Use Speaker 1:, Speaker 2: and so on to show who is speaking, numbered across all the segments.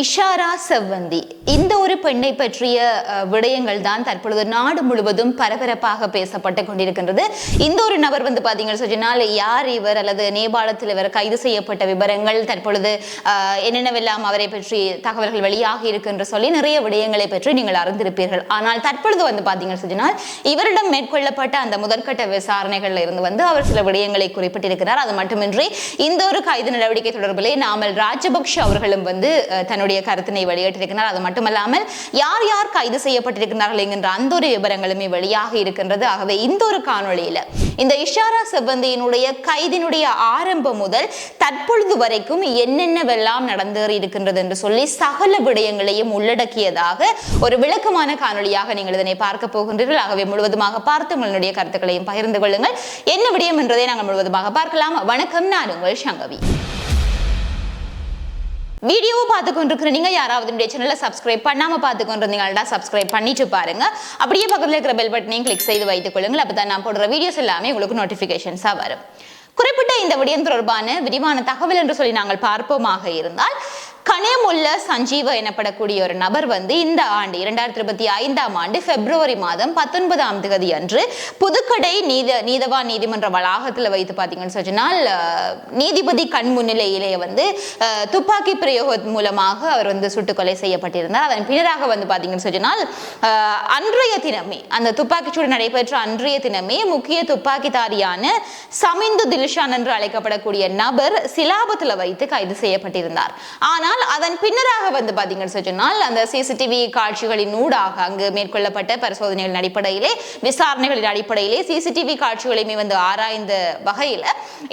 Speaker 1: இஷாரா செவ்வந்தி. இந்த ஒரு பெண்ணை பற்றிய விடயங்கள் தான் தற்பொழுது நாடு முழுவதும் பரபரப்பாக பேசப்பட்டு கொண்டிருக்கின்றது. இந்த ஒரு நபர் வந்து பார்த்தீங்கன்னு சொன்னால் யார் இவர் அல்லது நேபாளத்தில் இவர் கைது செய்யப்பட்ட விவரங்கள் தற்பொழுது என்னென்னவெல்லாம் அவரை பற்றி தகவல்கள் வெளியாகி இருக்கின்ற சொல்லி நிறைய விடயங்களை பற்றி நீங்கள் அறிந்திருப்பீர்கள். ஆனால் தற்பொழுது வந்து பார்த்தீங்கன்னு சொன்னால் இவரிடம் மேற்கொள்ளப்பட்ட அந்த முதற்கட்ட விசாரணைகள்ல இருந்து வந்து அவர் சில விடயங்களை குறிப்பிட்டிருக்கிறார். அது மட்டுமின்றி இந்த ஒரு கைது நடவடிக்கை தொடர்பிலே நாமல் ராஜபக்ஷ அவர்களும் வந்து தன்னுடைய தன்னுடைய கருத்தினை வெளியிட்டிருக்கிறார். அது மட்டுமல்லாமல் யார் யார் கைது செய்யப்பட்டிருக்கிறார்கள் என்கின்ற அந்த ஒரு விவரங்களுமே வெளியாக இருக்கின்றது. ஆகவே இந்த ஒரு காணொளியில இந்த இஷாரா செவ்வந்தியினுடைய கைதினுடைய ஆரம்பம் முதல் தற்பொழுது வரைக்கும் என்னென்னவெல்லாம் நடந்தேறி இருக்கின்றது என்று சொல்லி சகல விடயங்களையும் உள்ளடக்கியதாக ஒரு விளக்கமான காணொளியாக நீங்கள் இதனை பார்க்க போகின்றீர்கள். ஆகவே முழுவதுமாக பார்த்து உங்களுடைய கருத்துக்களையும் பகிர்ந்து கொள்ளுங்கள். என்ன விடயம் என்றதை நாங்கள் முழுவதுமாக பார்க்கலாம். வணக்கம். நான் உங்கள் சங்கவி. வீடியோவை பார்த்து கொண்டிருக்கிற நீங்க யாராவது என்னுடைய சேனலை சப்ஸ்கிரைப் பண்ணாம பார்த்து கொண்டிருந்தீங்கன்னா சப்ஸ்கிரைப் பண்ணிட்டு பாருங்க. அப்படியே பக்கத்தில் இருக்கிற பெல் பட்டனையும் கிளிக் செய்து வைத்துக் கொள்ளுங்கள். அப்பதான் நான் போடுற வீடியோஸ் எல்லாமே உங்களுக்கு நோட்டிஃபிகேஷன்ஸாக வரும். குறிப்பிட்ட இந்த விடயம் தொடர்பான விரிவான தகவல் என்று சொல்லி நாங்கள் பார்ப்போமாக இருந்தால் கனேமுல்ல சஞ்சீவ எனப்படக்கூடிய ஒரு நபர் வந்து இந்த ஆண்டு இரண்டாயிரத்தி இருபத்தி ஐந்தாம் ஆண்டு பிப்ரவரி மாதம் பத்தொன்பதாம் தேதி அன்று புதுக்கடை நீத நீதவான் நீதிமன்ற வளாகத்தில் வைத்து பார்த்தீங்கன்னு சொன்னால் நீதிபதி கண் முன்னிலையிலே வந்து துப்பாக்கி பிரயோகம் மூலமாக அவர் வந்து சுட்டுக்கொலை செய்யப்பட்டிருந்தார். அதன் பின்னராக வந்து பார்த்தீங்கன்னு சொன்னால் அன்றைய தினமே அந்த துப்பாக்கிச்சூடு நடைபெற்ற அன்றைய தினமே முக்கிய துப்பாக்கிதாரியான சமிந்து தில்ஷான் என்று அழைக்கப்படக்கூடிய நபர் சிலாபத்தில் வைத்து கைது செய்யப்பட்டிருந்தார். ஆனால் அதன் பின்னராக வந்து பார்த்தீங்கன்னு சொன்னால் அந்த சிசிடிவி காட்சிகளின் ஊடாக அங்கு மேற்கொள்ளப்பட்ட பரிசோதனைகளின் அடிப்படையிலே விசாரணைகளின் அடிப்படையிலே சிசிடிவி காட்சிகளையுமே வந்து ஆராய்ந்த வகையில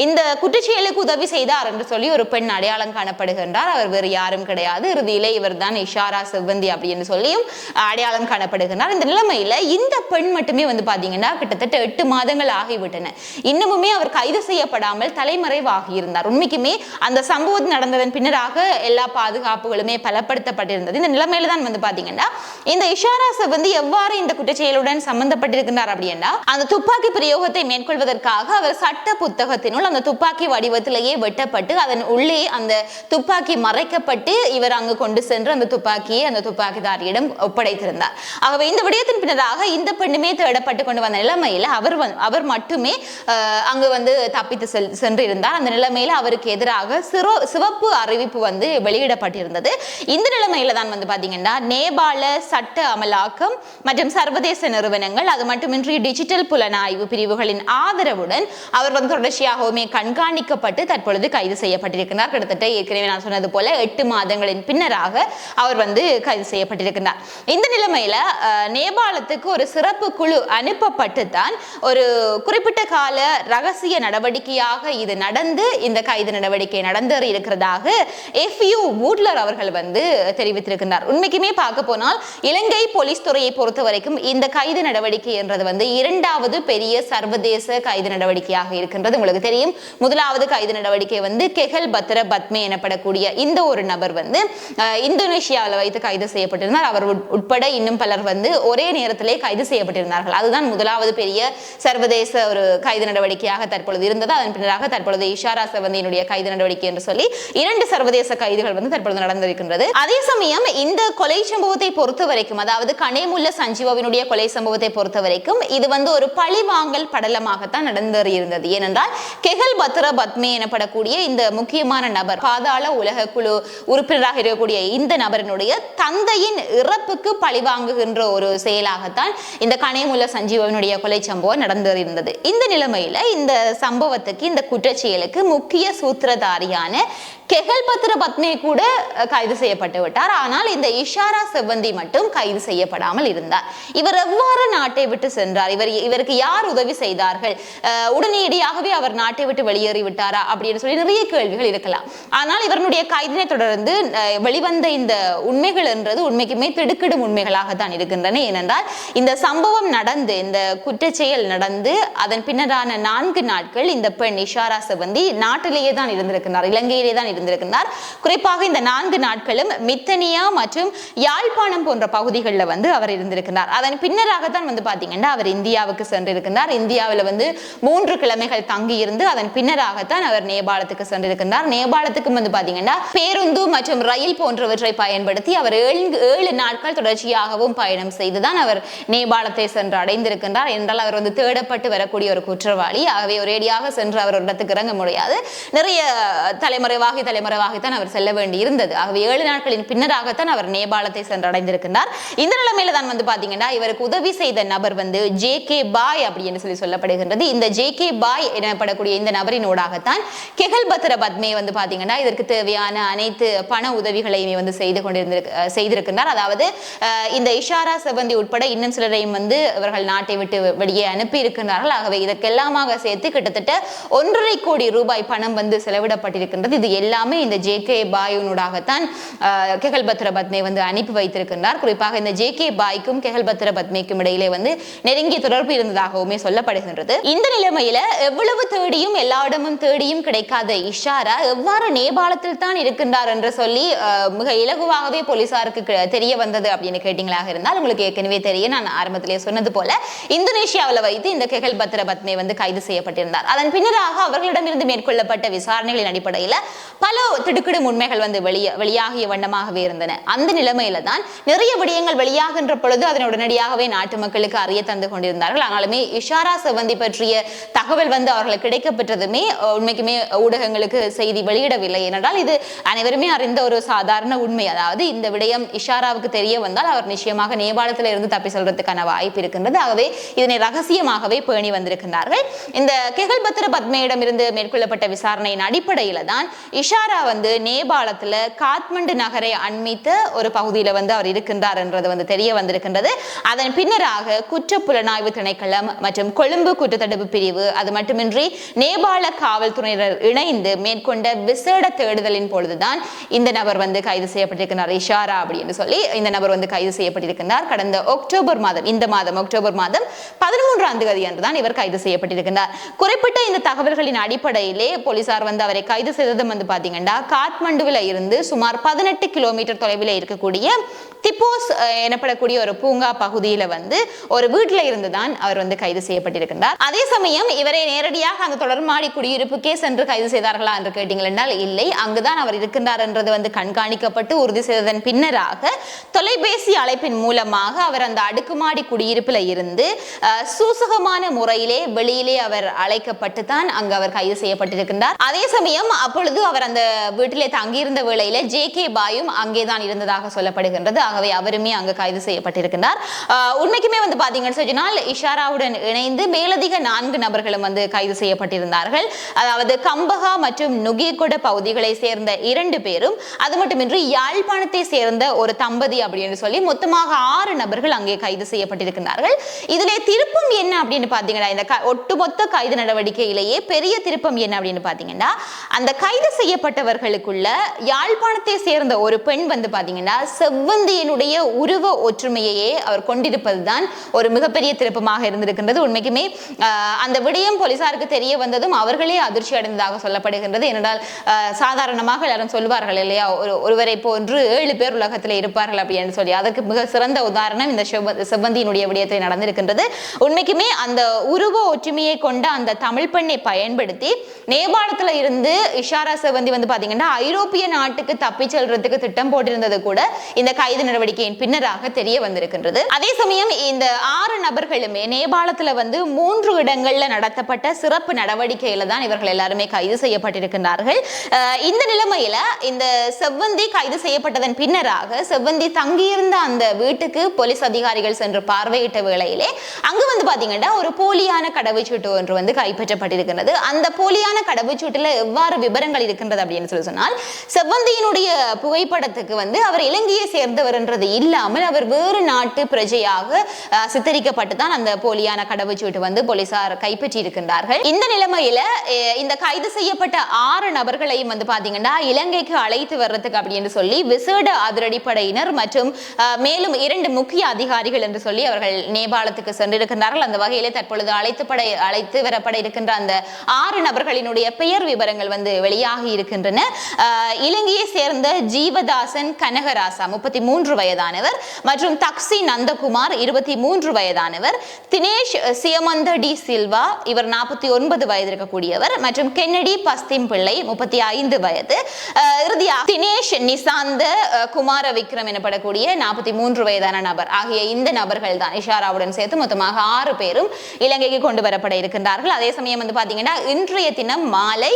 Speaker 1: இந்த குற்றச்செயலுக்கு உதவி செய்தார் என்று சொல்லி ஒரு பெண் அடையாளம் காணப்படுகின்றார். அவர் வேறு யாரும் கிடையாது. இறுதியிலே இவர் தான் இஷாரா செவ்வந்தி அப்படின்னு சொல்லியும் அடையாளம் காணப்படுகின்றார். இந்த நிலைமையில இந்த பெண் மட்டுமே வந்து பாத்தீங்கன்னா கிட்டத்தட்ட எட்டு மாதங்கள் ஆகிவிட்டன. இன்னமுமே அவர் கைது செய்யப்படாமல் தலைமறைவாகி இருந்தார். உண்மைக்குமே அந்த சம்பவம் நடந்ததன் பின்னராக எல்லா பாதுகாப்புகளுமே பலப்படுத்தப்பட்டிருந்தது. இந்த நிலைமையில தான் வந்து பாத்தீங்கன்னா இந்த இஷாராச வந்து எவ்வாறு இந்த குற்றச்செயலுடன் சம்பந்தப்பட்டிருக்கிறார் அப்படின்னா அந்த துப்பாக்கி பிரயோகத்தை மேற்கொள்வதற்காக அவர் சட்ட புத்தகத்தினுள் அந்த துப்பாக்கி வடிவத்திலேயே வெட்டப்பட்டு அதன் உள்ளே அந்த துப்பாக்கி மறைக்கப்பட்டு இவர் அங்கு கொண்டு சென்று அந்த துப்பாக்கியை அந்த துப்பாக்கிதாரியிடம் ஒப்படைத்திருந்தார். ஆகவே இந்த விடயத்தின் பின்னராக இந்த பெண்ணுமே தேடப்பட்டு கொண்டு வந்த நிலைமையில அவர் அவர் மட்டுமே அங்கு வந்து தப்பித்து செல் சென்று இருந்தார் அந்த நிலைமையில அவருக்கு எதிராக சிறோ சிவப்பு அறிவிப்பு வந்து வெளி வெளியிடப்பட்டிருந்தது. இந்த நிலைமையில தான் வந்து பாத்தீங்கன்னா நேபாள சட்ட அமலாக்கம் மற்றும் சர்வதேச நிறுவனங்கள் அது மட்டுமின்றி டிஜிட்டல் புலனாய்வு பிரிவுகளின் ஆதரவுடன் அவர் வந்து தொடர்ச்சியாகவுமே கண்காணிக்கப்பட்டு தற்பொழுது கைது செய்யப்பட்டிருக்கிறார். கிட்டத்தட்ட ஏற்கனவே நான் சொன்னது போல எட்டு மாதங்களின் பின்னராக அவர் வந்து கைது செய்யப்பட்டிருக்கிறார். இந்த நிலைமையில நேபாளத்துக்கு ஒரு சிறப்பு குழு அனுப்பப்பட்டு தான் ஒரு குறிப்பிட்ட கால ரகசிய நடவடிக்கையாக இது நடந்து இந்த கைது நடவடிக்கை நடந்தேறி இருக்கிறதாக எஃப்யூ வூட்லர் அவர்கள் வந்து தெரிவித்திருக்கின்றார். உண்மைக்குமே பார்க்க போனால் இலங்கை போலீஸ் துறையை பொறுத்த வரைக்கும் இந்த கைது நடவடிக்கை என்றது வந்து இரண்டாவது பெரிய சர்வதேச கைது நடவடிக்கையாக இருக்கின்றது. உங்களுக்கு தெரியும் முதலாவது கைது நடவடிக்கை வந்து கெகல் பத்ர பத்மே எனப்படக்கூடிய இந்த ஒரு நபர் வந்து இந்தோனேஷியாவில் வைத்து கைது செய்யப்பட்டிருந்தார். அவர் உட்பட இன்னும் பலர் வந்து ஒரே நேரத்திலே கைது செய்யப்பட்டிருந்தார்கள். அதுதான் முதலாவது பெரிய சர்வதேச ஒரு கைது நடவடிக்கையாக தற்பொழுது இருந்தது. அதன் பின்னராக தற்பொழுது இஷாரா செவந்தியினுடைய கைது நடவடிக்கை என்று சொல்லி இரண்டு சர்வதேச கைதுகள் வந்து தற்பொழுது நடந்திருக்கின்றது. அதே சமயம் இந்த கொலை சம்பவத்தை பொறுத்த வரைக்கும் அதாவது கனேமுல்ல சஞ்சீவாவினுடைய கொலை சம்பவத்தை பொறுத்த வரைக்கும் இது வந்து ஒரு பழிவாங்கல் படலமாகத்தான் நடந்தேறி இருந்தது ஏனென்றால் கெகல் பத்ர பத்மே எனப்படக்கூடிய இந்த முக்கியமான நபர் பாதாள உலக குழு உறுப்பினராக இருக்கக்கூடிய இந்த நபரினுடைய தந்தையின் இறப்புக்கு பழிவாங்குகின்ற ஒரு செயலாகத்தான் இந்த கனேமுல்ல சஞ்சீவனுடைய கொலை சம்பவம் நடந்திருந்தது இந்த நிலைமையில இந்த சம்பவத்துக்கு இந்த குற்றச்செயலுக்கு முக்கிய சூத்திரதாரியான கெகல் பத்ர பத்மே கூட கைது செய்யப்பட்டு விட்டார். ஆனால் இந்த இஷாரா செவ்வந்தி மட்டும் கைது செய்யப்படாமல் இருந்தார். இவர் எவ்வாறு நாட்டை விட்டு சென்றார்? இவர் இவருக்கு யார் உதவி செய்தார்கள்? உடனடியாகவே அவர் நாட்டை விட்டு வெளியேறி விட்டாரா அப்படின்னு சொல்லி நிறைய கேள்விகள் இருக்கலாம். ஆனால் இவருடைய கைதினை தொடர்ந்து வெளிவந்த இந்த உண்மைகள் என்றது உண்மைக்குமே திடுக்கிடும் உண்மைகளாக தான் இருக்கின்றன. ஏனென்றால் இந்த சம்பவம் நடந்து இந்த குற்றச்செயல் நடந்து அதன் பின்னரான நான்கு நாட்கள் இந்த பெண் இஷாரா செவந்தி நாட்டிலேயே தான் இருந்திருக்கிறார் இலங்கையிலே தான் இருந்திருக்கிறார் குறிப்பாக குறிப்பாக இந்த நான்கு நாட்களும் மித்தனியா மற்றும் யாழ்ப்பாணம் போன்ற பகுதிகளில் வந்து அவர் இருந்திருக்கிறார். அதன் பின்னராகத்தான் வந்து பாத்தீங்கன்னா அவர் இந்தியாவுக்கு சென்றிருக்கிறார். இந்தியாவில் வந்து மூன்று கிழமைகள் தங்கி இருந்து அதன் பின்னராகத்தான் அவர் நேபாளத்துக்கு சென்றிருக்கிறார். நேபாளத்துக்கும் வந்து பாத்தீங்கன்னா பேருந்து மற்றும் ரயில் போன்றவற்றை பயன்படுத்தி அவர் ஏழு ஏழு நாட்கள் தொடர்ச்சியாகவும் பயணம் செய்துதான் அவர் நேபாளத்தை சென்று அடைந்திருக்கின்றார் என்றால் அவர் வந்து தேடப்பட்டு வரக்கூடிய ஒரு குற்றவாளி. ஆகவே ஒரேடியாக சென்று அவர் ஒரு இடத்துக்கு இறங்க முடியாது. நிறைய தலைமறைவாகி தலைமறைவாகித்தான் அவர் செல்ல வேண்டும் இருந்தது. ஆகவே ஏழு நாட்களின் பின்னராகத்தான் அவர் நேபாளத்தை சென்றடைந்திருக்கின்றார். இந்த நிலைமையில தான் வந்து பாத்தீங்கன்னா இவருக்கு உதவி செய்த நபர் வந்து ஜே கே பாய் அப்படின்னு சொல்லி சொல்லப்படுகின்றது. இந்த ஜே கே பாய் எனப்படக்கூடிய இந்த நபரின் ஊடாகத்தான் கெகல் பத்ர பத்மே வந்து பாத்தீங்கன்னா இதற்கு தேவையான அனைத்து பண உதவிகளையுமே வந்து செய்து கொண்டிருந்திருக்க செய்திருக்கின்றார். அதாவது இந்த இஷாரா செவந்தி உட்பட இன்னும் சிலரையும் வந்து இவர்கள் நாட்டை விட்டு வெளியே அனுப்பி இருக்கின்றார்கள். ஆகவே இதற்கெல்லாமாக சேர்த்து கிட்டத்தட்ட ஒன்றரை கோடி ரூபாய் பணம் வந்து செலவிடப்பட்டிருக்கின்றது. இது எல்லாமே இந்த ஜே கே பாய் பாயுனூடாகத்தான் கெகல் பத்ர பத்மே வந்து அனுப்பி வைத்திருக்கின்றார். குறிப்பாக இந்த ஜே கே பாய்க்கும் கெகல் பத்ர பத்மேக்கும் இடையிலே வந்து நெருங்கிய தொடர்பு இருந்ததாகவுமே சொல்லப்படுகின்றது. இந்த நிலைமையில எவ்வளவு தேடியும் எல்லா இடமும் தேடியும் கிடைக்காத இஷாரா எவ்வாறு நேபாளத்தில் தான் இருக்கின்றார் என்று சொல்லி மிக இலகுவாகவே போலீசாருக்கு தெரிய வந்தது அப்படின்னு கேட்டீங்களாக இருந்தால் உங்களுக்கு ஏற்கனவே தெரியும். நான் ஆரம்பத்திலே சொன்னது போல இந்தோனேஷியாவில் வைத்து இந்த கெகல் பத்ர பத்மே வந்து கைது செய்யப்பட்டிருந்தார். அதன் பின்னராக அவர்களிடமிருந்து மேற்கொள்ளப்பட்ட விசாரணைகளின் அடிப்படையில் பல திடுக்கிடும் உண்மைகள் வந்து வெளியே வெளியாகிய வண்ணமாகவே இருந்தன. அந்த நிலைமையில தான் நிறைய விடயங்கள் வெளியாகின்ற பொழுது அதனை உடனடியாகவே நாட்டு மக்களுக்கு அறிய தந்து கொண்டிருந்தார்கள். ஆனாலுமே இஷாரா செவந்தி பற்றிய தகவல் வந்து அவர்களுக்கு கிடைக்கப்பெற்றதுமே உண்மைக்குமே ஊடகங்களுக்கு செய்தி வெளியிடவில்லை. ஏனென்றால் இது அனைவருமே அறிந்த ஒரு சாதாரண உண்மை. அதாவது இந்த விடயம் இஷாராவுக்கு தெரிய வந்தால் அவர் நிச்சயமாக நேபாளத்தில் இருந்து தப்பி செல்றதுக்கான வாய்ப்பு இருக்கின்றது. ஆகவே இதனை ரகசியமாகவே பேணி வந்திருக்கின்றார்கள். இந்த கெகல் பத்ர பத்மையிடம் இருந்து மேற்கொள்ளப்பட்ட விசாரணையின் அடிப்படையில தான் இஷாரா வந்து நேபாள காலத்துல காத்மண்டு நகரை அண்மித்த ஒரு பகுதியில வந்து அவர் இருக்கின்றார் என்றது வந்து தெரிய வந்திருக்கின்றது. அதன் பின்னராக குற்ற புலனாய்வு திணைக்களம் மற்றும் கொழும்பு குற்றத்தடுப்பு பிரிவு அது மட்டுமின்றி நேபாள காவல்துறையினர் இணைந்து மேற்கொண்ட விசேட தேடுதலின் பொழுதுதான் இந்த நபர் வந்து கைது செய்யப்பட்டிருக்கிறார் இஷாரா அப்படின்னு சொல்லி இந்த நபர் வந்து கைது செய்யப்பட்டிருக்கிறார் கடந்த அக்டோபர் மாதம் இந்த மாதம் அக்டோபர் மாதம் பதிமூன்றாம் தேதி அன்றுதான் இவர் கைது செய்யப்பட்டிருக்கிறார் குறிப்பிட்ட இந்த தகவல்களின் அடிப்படையிலே போலீசார் வந்து அவரை கைது செய்ததும் வந்து பாத்தீங்கன்னா காத்மண்டுவில் இருந்து சுமார் பதினெட்டு கிலோமீட்டர் தொலைவில் இருக்கக்கூடிய திப்போஸ் எனப்படக்கூடிய ஒரு பூங்கா பகுதியில வந்து ஒரு வீட்டில் இருந்து தான் அவர் வந்து கைது செய்யப்பட்டிருக்கின்றார். அதே சமயம் இவரை நேரடியாக அந்த தொடர்மாடி குடியிருப்புக்கே சென்று கைது செய்தார்களா என்று கேட்டீங்கள் என்றால் இல்லை. அங்குதான் அவர் இருக்கின்றார் என்றது வந்து கண்காணிக்கப்பட்டு உறுதி செய்ததன் பின்னராக தொலைபேசி அழைப்பின் மூலமாக அவர் அந்த அடுக்குமாடி குடியிருப்பில் இருந்து சூசகமான முறையிலே வெளியிலே அவர் அழைக்கப்பட்டு தான் அங்கு அவர் கைது செய்யப்பட்டிருக்கின்றார். அதே சமயம் அப்பொழுது அவர் அந்த வீட்டிலே தங்கி இருந்த வேளையில ஜே கே பாயும் அங்கேதான் இருந்ததாக சொல்லப்படுகின்றது. ஆகவே அவருமே அங்கு கைது செய்யப்பட்டிருக்கின்றார். உண்மைக்குமே வந்து பாத்தீங்கன்னு சொன்னால் இஷாராவுடன் இணைந்து மேலதிக நான்கு நபர்களும் வந்து கைது செய்யப்பட்டிருந்தார்கள். அதாவது கம்பகா மற்றும் நுகியகொட பகுதிகளை சேர்ந்த இரண்டு பேரும் அது மட்டுமின்றி யாழ்ப்பாணத்தை சேர்ந்த ஒரு தம்பதி அப்படின்னு சொல்லி மொத்தமாக ஆறு நபர்கள் அங்கே கைது செய்யப்பட்டிருக்கிறார்கள் இதுல திருப்பம் என்ன அப்படின்னு பாத்தீங்கன்னா இந்த க- ஒட்டுமொத்த கைது நடவடிக்கையிலேயே பெரிய திருப்பம் என்ன அப்படின்னு பாத்தீங்கன்னா அந்த கைது செய்யப்பட்டவர்களுக்குள்ள யாழ்ப்பாணத்தை சேர்ந்த ஒரு பெண் வந்து பார்த்தீங்கன்னா செவ்வந்தியினுடைய உருவ ஒற்றுமையையே அவர் கொண்டிருப்பது தான் ஒரு மிகப்பெரிய திருப்பமாக இருந்திருக்கின்றது. உண்மைக்குமே அந்த விடயம் போலீசாருக்கு தெரிய வந்ததும் அவர்களே அதிர்ச்சி அடைந்ததாக சொல்லப்படுகின்றது. ஏனென்றால் சாதாரணமாக எல்லாரும் சொல்வார்கள் இல்லையா ஒரு ஒருவரை போன்று ஏழு பேர் உலகத்தில் இருப்பார்கள் அப்படின்னு சொல்லி. அதற்கு மிக சிறந்த உதாரணம் இந்த செவ்வ- செவ்வந்தியினுடைய விடயத்தில் நடந்திருக்கின்றது. உண்மைக்குமே அந்த உருவ ஒற்றுமையை கொண்ட அந்த தமிழ் பெண்ணை பயன்படுத்தி நேபாளத்தில் இருந்து இஷாரா செவ்வந்தி வந்து பார்த்தீங்கன்னா ஐரோப்பிய நாட்டுக்கு தப்பி செல்றதுக்கு திட்டம் போட்டிருந்தது கூட இந்த கைது நடவடிக்கையின் பின்னராக தெரிய வந்திருக்கின்றது. அதே சமயம் இந்த ஆறு நபர்களுமே நேபாளத்துல வந்து மூன்று இடங்கள்ல நடத்தப்பட்ட சிறப்பு நடவடிக்கையில தான் இவர்கள் எல்லாருமே கைது செய்யப்பட்டிருக்கின்றார்கள். இந்த நிலைமையில இந்த செவ்வந்தி கைது செய்யப்பட்டதன் பின்னராக செவ்வந்தி தங்கியிருந்த அந்த வீட்டுக்கு போலீஸ் அதிகாரிகள் சென்று பார்வையிட்ட வேளையிலே அங்கு வந்து பாத்தீங்கன்னா ஒரு போலியான கடவுச்சீட்டு ஒன்று வந்து கைப்பற்றப்பட்டிருக்கிறது அந்த போலியான கடவுச்சீட்டுல எவ்வாறு விவரங்கள் இருக்கின்றது அப்படின்னு சொல்லி சொன்னால் செவ்வந்தியினுடைய புகைப்படத்துக்கு வந்து அவர் இலங்கையை சேர்ந்தவர்ன்றது இல்லாமல் அவர் வேறு நாட்டு பிரஜையாக சித்தரிக்கப்பட்டு தான் அந்த போலியான கடவுச்சீட்டு வந்து போலீசார் கைப்பற்றி இருக்கின்றார்கள் இந்த நிலைமையில இந்த கைது செய்யப்பட்ட ஆறு நபர்களையும் வந்து பாத்தீங்கன்னா இலங்கைக்கு அழைத்து வர்றதுக்கு அப்படின்னு சொல்லி விசேட அதிரடிப்படையினர் மற்றும் மேலும் இரண்டு முக்கிய அதிகாரிகள் என்று சொல்லி அவர்கள் நேபாளத்துக்கு சென்றிருக்கின்றார்கள். அந்த வகையிலே தற்பொழுது அழைத்து பட அழைத்து வரப்பட இருக்கின்ற அந்த ஆறு நபர்களினுடைய பெயர் விவரங்கள் வந்து வெளியாகி இருக்கின்றன. இலங்கையை சேர்ந்த ஜீவதாசன் கனகராசா முப்பத்தி மூன்று வயதானவர் மற்றும் தக்சி நந்தகுமார் இருபத்தி மூன்று வயதானவர் தினேஷ் சியமந்த டி சில்வா இவர் நாற்பத்தி ஒன்பது வயது இருக்கக்கூடியவர் மற்றும் கென்னடி பஸ்திம் பிள்ளை முப்பத்தி ஐந்து வயது. இறுதியாக தினேஷ் நிசாந்த குமார விக்ரம் எனப்படக்கூடிய நாற்பத்தி மூன்று வயதான நபர். ஆகிய இந்த நபர்கள் தான் இஷாராவுடன் சேர்த்து மொத்தமாக ஆறு பேரும் இலங்கைக்கு கொண்டு வரப்பட இருக்கின்றார்கள். அதே சமயம் வந்து பாத்தீங்கன்னா இன்றைய தினம் மாலை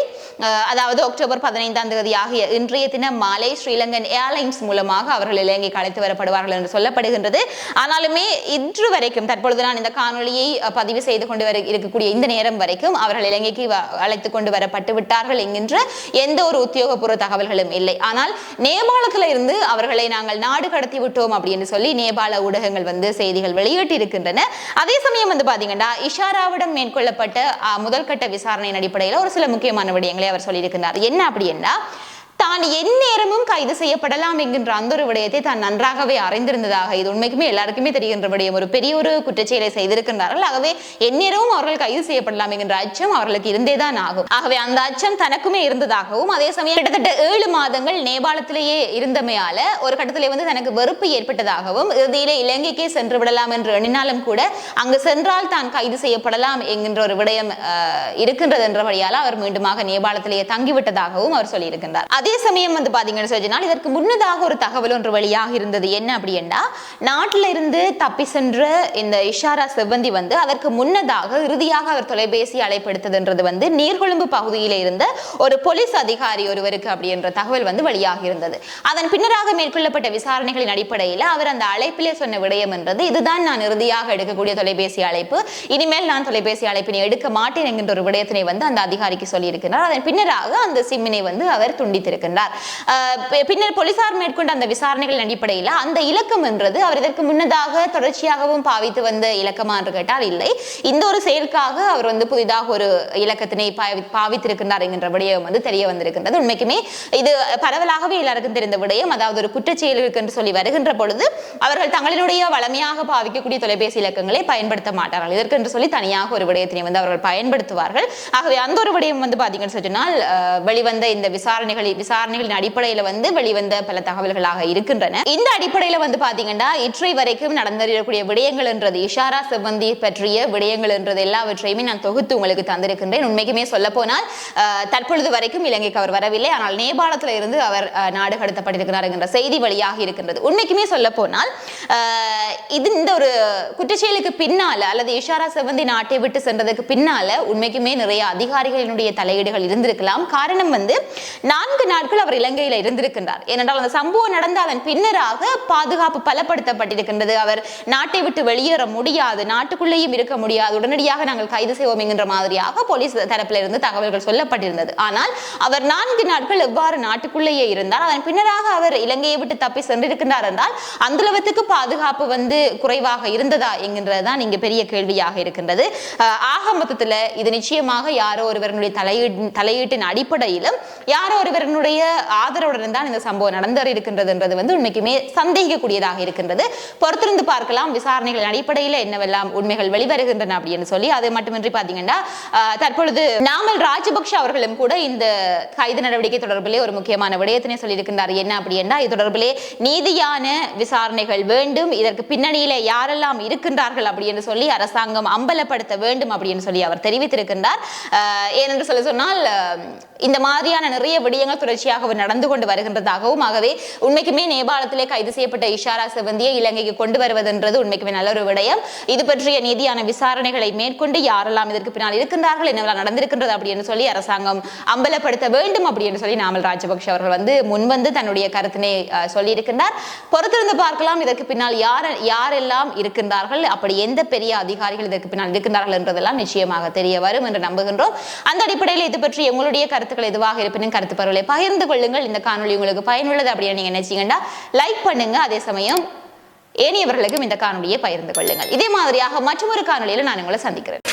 Speaker 1: அதாவது அக்டோபர் பதினைந்தாம் தேதி ஆகிய இன்றைய தினம் மாலை ஸ்ரீலங்கன் ஏர்லைன்ஸ் மூலமாக அவர்கள் இலங்கைக்கு அழைத்து வரப்படுவார்கள் என்று சொல்லப்படுகின்றது. ஆனாலுமே இன்று வரைக்கும் தற்பொழுது நான் இந்த காணொலியை பதிவு செய்து கொண்டு வர இருக்கக்கூடிய இந்த நேரம் வரைக்கும் அவர்கள் இலங்கைக்கு வ- அழைத்து கொண்டு வரப்பட்டு விட்டார்கள் என்கின்ற எந்த ஒரு உத்தியோகபூர்வ தகவல்களும் இல்லை. ஆனால் நேபாளத்தில் இருந்து அவர்களை நாங்கள் நாடு கடத்தி விட்டோம் அப்படின்னு சொல்லி நேபாள ஊடகங்கள் வந்து செய்திகள் வெளியிட்டிருக்கின்றன. அதே சமயம் வந்து பாத்தீங்கன்னா இஷாராவிடம் மேற்கொள்ளப்பட்ட முதல் கட்ட விசாரணையின் அடிப்படையில் ஒரு சில முக்கியமான விடயங்களை அவர் சொல்லியிருக்கிறார் என்ன அப்படின்னா தான் எந்நேரமும் கைது செய்யப்படலாம் என்கின்ற அந்த ஒரு விடயத்தை தான் நன்றாகவே அறிந்திருந்ததாக இது உண்மைக்குமே எல்லாருக்குமே தெரிகின்ற விடயம். ஒரு பெரிய ஒரு குற்றச்செயலை செய்திருக்கின்றார்கள். ஆகவே எந்நேரமும் அவர்கள் கைது செய்யப்படலாம் என்கின்ற அச்சம் அவர்களுக்கு இருந்தேதான் ஆகும். ஆகவே அந்த அச்சம் தனக்குமே இருந்ததாகவும் அதே சமயம் கிட்டத்தட்ட ஏழு மாதங்கள் நேபாளத்திலேயே இருந்தமையால ஒரு கட்டத்திலே வந்து தனக்கு வெறுப்பு ஏற்பட்டதாகவும் இறுதியிலே இலங்கைக்கே சென்று விடலாம் என்று எண்ணினாலும் கூட அங்கு சென்றால் தான் கைது செய்யப்படலாம் என்கின்ற ஒரு விடயம் இருக்கின்றது இருக்கின்றது என்றபடியால் அவர் மீண்டுமாக நேபாளத்திலேயே தங்கிவிட்டதாகவும் அவர் சொல்லியிருக்கின்றார். அதே அதே சமயம் வந்து பாத்தீங்கன்னு சொன்னால் இதற்கு முன்னதாக ஒரு தகவல் ஒன்று வழியாக இருந்தது. என்ன அப்படின்னா நாட்டில இருந்து தப்பி சென்ற இந்த இஷாரா செவ்வந்தி வந்து அதற்கு முன்னதாக இறுதியாக அவர் தொலைபேசி அழைப்படுத்ததுன்றது வந்து நீர்கொழும்பு பகுதியில இருந்த ஒரு போலீஸ் அதிகாரி ஒருவருக்கு அப்படின்ற தகவல் வந்து வழியாக இருந்தது. அதன் பின்னராக மேற்கொள்ளப்பட்ட விசாரணைகளின் அடிப்படையில் அவர் அந்த அழைப்பிலே சொன்ன விடயம் என்றது இதுதான் நான் இறுதியாக எடுக்கக்கூடிய தொலைபேசி அழைப்பு. இனிமேல் நான் தொலைபேசி அழைப்பினை எடுக்க மாட்டேன் என்கின்ற ஒரு விடயத்தினை வந்து அந்த அதிகாரிக்கு சொல்லியிருக்கிறார். அதன் பின்னராக அந்த சிம்மினை வந்து அவர் துண்டித்திருக்கிறார். அஹ் பின்னர் போலீசார் மேற்கொண்ட அந்த விசாரணைகளின் அடிப்படையில் அந்த இலக்கம் என்றது அவர் இதற்கு முன்னதாக தொடர்ச்சியாகவும் பாவித்து வந்த இலக்கமா என்று கேட்டால் இல்லை. இந்த ஒரு செயலுக்காக அவர் வந்து புதிதாக ஒரு இலக்கத்தினை பாவி- பாவித்திருக்கின்றார் என்கின்ற விடயம் வந்து தெரிய வந்திருக்கின்றது. உண்மைக்குமே இது பரவலாகவே எல்லாருக்கும் தெரிந்த விடயம். அதாவது ஒரு குற்றச்செயல்களுக்கு என்று சொல்லி வருகின்ற பொழுது அவர்கள் தங்களினுடைய வளமையாக பாவிக்கக்கூடிய தொலைபேசி இலக்கங்களை பயன்படுத்த மாட்டார்கள். இதற்கு என்று சொல்லி தனியாக ஒரு விடயத்தினை வந்து அவர்கள் பயன்படுத்துவார்கள். ஆகவே அந்த ஒரு விடயம் வந்து பாத்தீங்கன்னு சொன்னால் வெளிவந்த இந்த விசாரணைகளில் விசாரணைகளின் அடிப்படையில வந்து வெளிவந்த பல தகவல்களாக இருக்கின்றன. இந்த அடிப்படையில வந்து பாத்தீங்கன்னா இற்றை வரைக்கும் நடந்திருக்கக்கூடிய விடயங்கள் என்றது இஷாரா செவ்வந்தி பற்றிய விடயங்கள் என்றது எல்லாவற்றையுமே நான் தொகுத்து உங்களுக்கு தந்திருக்கின்றேன். உண்மைக்குமே சொல்ல போனால் தற்பொழுது வரைக்கும் இலங்கைக்கு அவர் வரவில்லை. ஆனால் நேபாளத்தில் இருந்து அவர் நாடு கடத்தப்பட்டிருக்கிறார் என்கிற செய்தி வழியாக இருக்கின்றது. உண்மைக்குமே சொல்ல போனால் இது இந்த ஒரு குற்றச்செயலுக்கு பின்னால அல்லது இஷாரா செவ்வந்தி நாட்டை விட்டு சென்றதுக்கு பின்னால உண்மைக்குமே நிறைய அதிகாரிகளினுடைய தலையீடுகள் இருந்திருக்கலாம். காரணம் வந்து நான்கு நாட்கள் அவர் இலங்கையில இருந்திருக்கின்றார். ஏனென்றால் அந்த சம்பவம் நடந்த அதன் பின்னராக பாதுகாப்பு பலப்படுத்தப்பட்டிருக்கின்றது. அவர் நாட்டை விட்டு வெளியேற முடியாது நாட்டுக்குள்ளேயும் இருக்க முடியாது. உடனடியாக நாங்கள் கைது செய்வோம் என்கின்ற மாதிரியாக போலீஸ் தரப்பில் இருந்து தகவல்கள் சொல்லப்பட்டிருந்தது. ஆனால் அவர் நான்கு நாட்கள் எவ்வாறு நாட்டுக்குள்ளேயே இருந்தார்? அதன் பின்னராக அவர் இலங்கையை விட்டு தப்பி சென்றிருக்கின்றார் என்றால் அந்த அளவுக்கு பாதுகாப்பு வந்து குறைவாக இருந்ததா என்கின்றதுதான் இங்கு பெரிய கேள்வியாக இருக்கின்றது. ஆக மொத்தத்துல இது நிச்சயமாக யாரோ ஒருவருடைய தலையீடு தலையீட்டின் அடிப்படையிலும் யாரோ ஒருவருடைய ஆதரவுடன் தான் இந்த சம்பவம் நடந்தேறி இருக்கின்றதுன்றது வந்து உண்மைக்குமே சந்தேகிக்கக்கூடியதாக இருக்கின்றது. பொறுத்திருந்து பார்க்கலாம் விசாரணைகள் அடிப்படையில் என்னவெல்லாம் உண்மைகள் வெளிவருகின்றன அப்படின்னு சொல்லி. அது மட்டுமின்றி பாத்தீங்கன்னா தற்பொழுது நாமல் ராஜபக்ஷ அவர்களும் கூட இந்த கைது நடவடிக்கை தொடர்பிலே ஒரு முக்கியமான விடயத்தினை சொல்லியிருக்கின்றார். என்ன அப்படின்னா இது தொடர்பிலே நீதியான விசாரணைகள் வேண்டும் இதற்கு பின்னணியில யாரெல்லாம் இருக்கின்றார்கள் அப்படின்னு சொல்லி அரசாங்கம் அம்பலப்படுத்த வேண்டும் அப்படின்னு சொல்லி அவர் தெரிவித்திருக்கின்றார். ஏனென்று சொல்ல சொன்னால் இந்த மாதிரியான நிறைய விடயங்கள் தொடர்ச்சியாக அவர் நடந்து கொண்டு வருகின்றதாகவும் ஆகவே உண்மைக்குமே நேபாளத்திலே கைது செய்யப்பட்ட இஷாரா செவந்தியை இலங்கைக்கு கொண்டு வருவதென்றது உண்மைக்குமே நல்ல ஒரு விடயம். இது பற்றிய நீதியான விசாரணைகளை மேற்கொண்டு யாரெல்லாம் இதற்கு பின்னால் இருக்கின்றார்கள் என்னவெல்லாம் நடந்திருக்கின்றது அப்படின்னு சொல்லி அரசாங்கம் அம்பலப்படுத்த வேண்டும் அப்படின்னு சொல்லி நாமல் ராஜபக்ஷ அவர்கள் வந்து முன்வந்து தன்னுடைய கருத்தினை அஹ், சொல்லியிருக்கின்றார். பொறுத்திருந்து பார்க்கலாம் இதற்கு பின்னால் யார் யாரெல்லாம் இருக்கின்றார்கள் அப்படி எந்த பெரிய அதிகாரிகள் இதற்கு பின்னால் இருக்கின்றார்கள் என்றதெல்லாம் நிச்சயமாக தெரிய வரும் என்று நம்புகின்றோம். அந்த அடிப்படையில் இது பற்றி எங்களுடைய கருத்துக்கள் எதுவாக இருப்பினும் கருத்து பரவலை பகிர்ந்து கொள்ளுங்கள். இந்த காணொளி உங்களுக்கு பயனுள்ளது அப்படின்னு நீங்க நினைச்சீங்கன்னா லைக் பண்ணுங்க. அதே சமயம் ஏனியவர்களுக்கும் இந்த காணொலியை பகிர்ந்து கொள்ளுங்கள். இதே மாதிரியாக மற்றொரு காணொலியில நான் உங்களை சந்திக்கிறேன்.